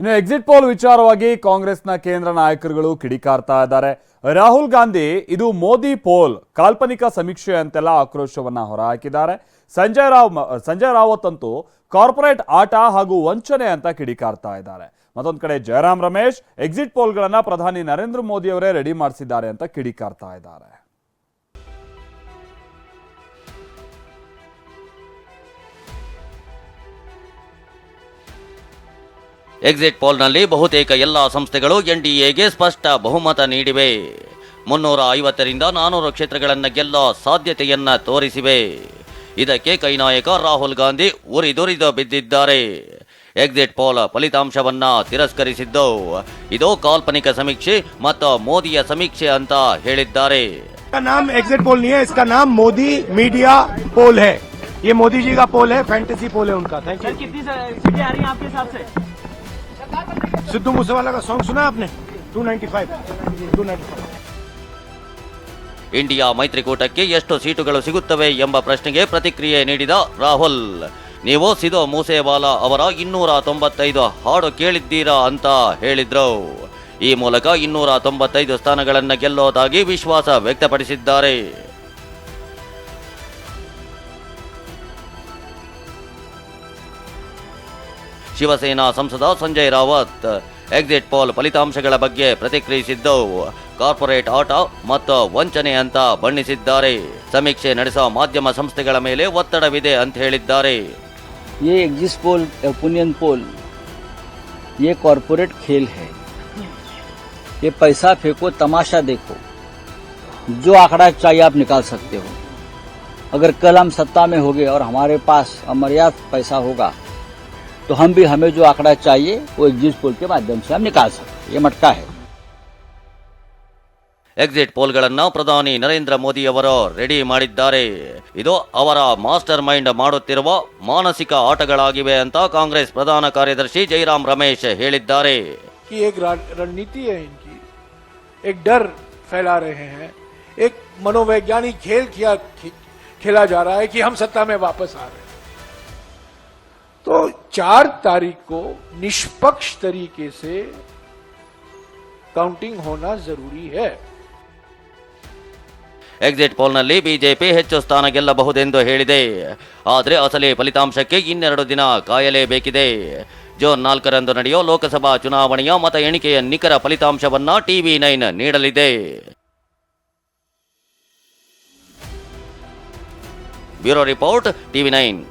ಇನ್ನು exit poll ವಿಚಾರವಾಗಿ ಕಾಂಗ್ರೆಸ್ನ ಕೇಂದ್ರ ನಾಯಕರುಗಳು ಕಿಡಿಕಾರ್ತಾ ಇದ್ದಾರೆ ರಾಹುಲ್ ಗಾಂಧಿ ಇದು ಮೋದಿ ಪೋಲ್ ಕಾಲ್ಪನಿಕ ಸಮೀಕ್ಷೆ ಅಂತೆಲ್ಲ ಆಕ್ರೋಶವನ್ನ ಹೊರಹಾಕಿದ್ದಾರೆ ಸಂಜಯ್ ರಾವ್ ಸಂಜಯ್ ರಾವತ್ ಅಂತೂ ಕಾರ್ಪೊರೇಟ್ ಆಟ ಹಾಗೂ ವಂಚನೆ ಅಂತ ಕಿಡಿಕಾರ್ತಾ ಇದ್ದಾರೆ ಮತ್ತೊಂದು ಕಡೆ ಜಯರಾಮ್ ರಮೇಶ್ ಎಕ್ಸಿಟ್ ಪೋಲ್ಗಳನ್ನು ಪ್ರಧಾನಿ ನರೇಂದ್ರ ಮೋದಿ ಅವರೇ ರೆಡಿ ಮಾಡಿಸಿದ್ದಾರೆ ಅಂತ ಕಿಡಿಕಾರ್ತಾ ಇದ್ದಾರೆ ಎಕ್ಸಿಟ್ ಪೋಲ್ನಲ್ಲಿ ಬಹುತೇಕ ಎಲ್ಲ ಸಂಸ್ಥೆಗಳು ಎನ್ಡಿಎಗೆ ಸ್ಪಷ್ಟ ಬಹುಮತ ನೀಡಿವೆ ಮುನ್ನೂರ ಐವತ್ತರಿಂದ ನಾನೂರು ಕ್ಷೇತ್ರಗಳನ್ನು ಗೆಲ್ಲೋ ಸಾಧ್ಯತೆಯನ್ನ ತೋರಿಸಿವೆ ಇದಕ್ಕೆ ಕೈನಾಯಕ ರಾಹುಲ್ ಗಾಂಧಿ ಉರಿದುರಿದು ಬಿದ್ದಿದ್ದಾರೆ ಎಕ್ಸಿಟ್ ಪೋಲ್ ಫಲಿತಾಂಶವನ್ನ ತಿರಸ್ಕರಿಸಿದ್ದು ಇದು ಕಾಲ್ಪನಿಕ ಸಮೀಕ್ಷೆ ಮತ್ತು ಮೋದಿಯ ಸಮೀಕ್ಷೆ ಅಂತ ಹೇಳಿದ್ದಾರೆ ಎಕ್ಸಿಟ್ ಪೋಲ್ ನೀ ಇಸ್ಕಾ ಮೋದಿ ಮೀಡಿಯಾ ಪೋಲ್ ಹೇ ये मोदी जी का पोल है पोल है सिद्धू मूसेवाला का सॉन्ग सुना आपने 295 295 ಇಂಡಿಯಾ ಮೈತ್ರಿಕೂಟಕ್ಕೆ ಎಷ್ಟು ಸೀಟುಗಳು ಸಿಗುತ್ತವೆ ಎಂಬ ಪ್ರಶ್ನೆಗೆ ಪ್ರತಿಕ್ರಿಯೆ ನೀಡಿದ ರಾಹುಲ್ ನೀವು ಸಿಧು ಮೂಸೇವಾಲಾ ಅವರ ಇನ್ನೂರ ತೊಂಬತ್ತೈದು ಹಾಡು ಕೇಳಿದ್ದೀರಾ ಅಂತ ಹೇಳಿದ್ರು ಈ ಮೂಲಕ ಇನ್ನೂರ ತೊಂಬತ್ತೈದು ಸ್ಥಾನಗಳನ್ನು ಗೆಲ್ಲೋದಾಗಿ ವಿಶ್ವಾಸ ವ್ಯಕ್ತಪಡಿಸಿದ್ದಾರೆ ಶಿವಸೇನಾ ಸಂಸದ ಸಂಜಯ್ ರಾವತ್ ಎಕ್ಸಿಟ್ ಪೋಲ್ ಫಲಿತಾಂಶಗಳ ಬಗ್ಗೆ ಪ್ರತಿಕ್ರಿಯಿಸಿದ್ದು ಕಾರ್ಪೊರೇಟ್ ಆಟ ಮತ್ತು ವಂಚನೆ ಅಂತ ಬಣ್ಣಿಸಿದ್ದಾರೆ ಸಮೀಕ್ಷೆ ನಡೆಸುವ ಮಾಧ್ಯಮ ಸಂಸ್ಥೆಗಳ ಮೇಲೆ ಒತ್ತಡವಿದೆ ಅಂತ ಹೇಳಿದ್ದಾರೆ ये एग्जिट पोल ओपिनियन पोल ये कॉरपोरेट खेल है ये पैसा फेंको तमाशा देखो जो आंकड़ा चाहिए आप निकाल सकते हो अगर कल हम सत्ता में हो गए और हमारे पास अमर्याद पैसा होगा तो हम भी हमें जो आंकड़ा चाहिए वो एग्जिट पोल के माध्यम से हम निकाल सकते ये मटका है एग्जिट पोलಗಳನ್ನು ಪ್ರದಾನಿ ನರೇಂದ್ರ ಮೋದಿ ಅವರು ರೆಡಿ ಮಾಡಿದ್ದಾರೆ ಇದು ಅವರ ಮಾಸ್ಟರ್ ಮೈಂಡ್ ಮಾಡುತ್ತಿರುವ ಮಾನಸಿಕಾಟಗಳಾಗಿವೆ ಅಂತ ಕಾಂಗ್ರೆಸ್ ಪ್ರಧಾನ ಕಾರ್ಯದರ್ಶಿ ಜೈರಾಮ್ ರಮೇಶ್ ಹೇಳಿದ್ದಾರೆ ಕೀಗ ರಣನೀತಿ ಏನ್ಕಿ ایک ڈر پھیلا رہے ہیں ایک ಮನو વૈಜ್ಞಾನಿಕ کھیل کھیلا جا رہا ہے کہ ہم સત્તા میں واپس ਆ 4 तारीख को निष्पक्ष तरीके से काउंटिंग होना जरूरी है एग्जिट पोलನಲ್ಲಿ ಬಿಜೆಪಿ ಹೆಚ ಸ್ಥಾನ ಗೆಲ್ಲಬಹು เด ಂದ ಹೇಳಿದೆ ಆದ್ರೆ ಆತಲೇ ಫಲಿತಾಂಶಕ್ಕೆ ಇನ್ನೇರಡು ದಿನ ಕಾಯಲೇಬೇಕಿದೆ ಜೋನ್ 4 ರಂದ ನಡಿಯೋ ಲೋಕಸಭಾ ಚುನಾವಣೆಯ ಮತ ಎಣಿಕೆಯ ನಿಕರ ಫಲಿತಾಂಶವನ್ನ ಟಿವಿ 9 ನೀಡಲಿದೆ ಬ್ಯೂರೋ ರಿಪೋರ್ಟ್ ಟಿವಿ 9